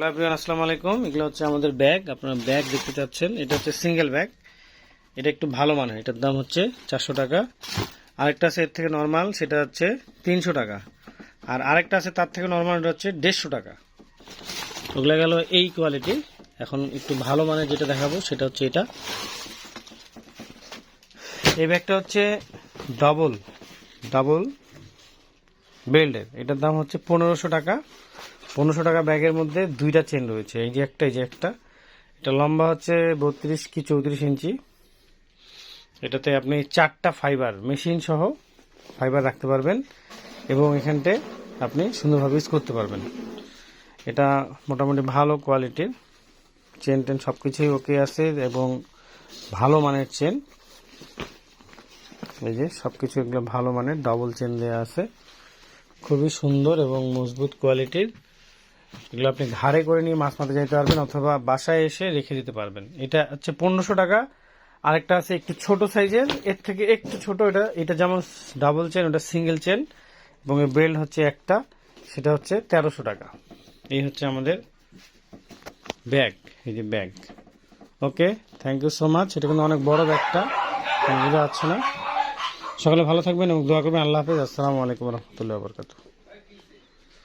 Hello everyone, আসসালামু আলাইকুম। এগুলো হচ্ছে আমাদের ব্যাগ। আপনারা ব্যাগ দেখতে চাচ্ছেন। এটা হচ্ছে সিঙ্গেল ব্যাগ। এটা একটু ভালো মানের। এটার দাম হচ্ছে চারশো টাকা। আরেকটা আছে এর থেকে নর্মাল, সেটা হচ্ছে তিনশো টাকা। আর আরেকটা আছে তার থেকে নর্মাল এটা হচ্ছে দেড়শো টাকা। ওগুলো গেল এই কোয়ালিটি এখন একটু ভালো মানের যেটা দেখাবো, সেটা হচ্ছে এটা। এই ব্যাগটা হচ্ছে ডাবল ডাবল বেল্টের এটার দাম হচ্ছে পনেরোশো টাকা। পনেরোশো টাকা ব্যাগের মধ্যে দুইটা চেন রয়েছে। এই যে একটা এই যে একটা। এটা লম্বা হচ্ছে বত্রিশ কি চৌত্রিশ ইঞ্চি। এটাতে আপনি চারটা ফাইবার, মেশিন সহ ফাইবার রাখতে পারবেন এবং এখানতে আপনি সুন্দরভাবে ইউজ করতে পারবেন। এটা মোটামুটি ভালো কোয়ালিটির। চেন টেন সব কিছুই ওকে আছে এবং ভালো মানের চেন এই যে সব কিছু এগুলো ভালো মানের ডবল চেন দেওয়া আছে। খুবই সুন্দর এবং মজবুত কোয়ালিটির। এগুলো আপনি ঘাড়ে করে নিয়ে মাছ মারতে যেতে পারবেন অথবা বাসায় এসে রেখে দিতে পারবেন। এটা হচ্ছে পনেরোশো টাকা। আরেকটা আছে একটু ছোট সাইজের। এর থেকে একটু ছোট এটা। এটা যেমন ডাবল চেন ওটা সিঙ্গেল চেন এবং এর বেল্ট হচ্ছে একটা। সেটা হচ্ছে তেরোশো টাকা। এই হচ্ছে আমাদের ব্যাগ এই যে bag okay thank you so much এটা কিন্তু অনেক বড় ব্যাগটা বোঝা না। সকালে ভালো থাকবেন এবং দোয়া করবেন। আল্লাহ হাফিজ। আসসালামু আলাইকুম রহমতুল্লাহ বরকাতু